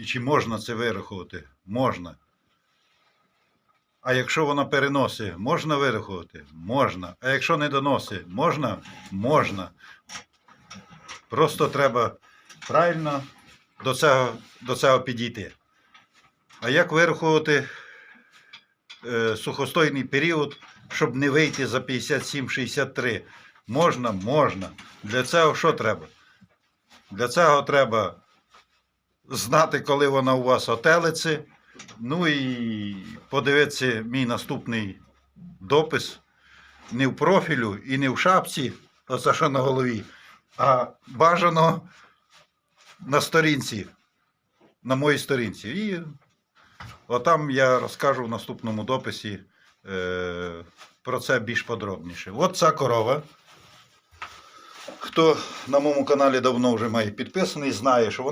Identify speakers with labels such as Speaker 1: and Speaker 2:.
Speaker 1: І чи можна це вирахувати? Можна. А якщо вона переносить, можна вирахувати? Можна. А якщо не доносить, можна? Можна. Просто треба правильно до цього, до цього підійти. А як вирахувати е, сухостойний період, щоб не вийти за 57-63? Можна, можна. Для цього що треба? Для цього треба знати, коли вона у вас отелиться. Ну і подивитися мій наступний допис не в профілю і не в шапці, оце що на голові, а бажано на сторінці, на моїй сторінці. І отам я розкажу в наступному дописі е, про це більш подробніше. От ця корова. Хто на моєму каналі давно вже має підписаний, знає, що вона.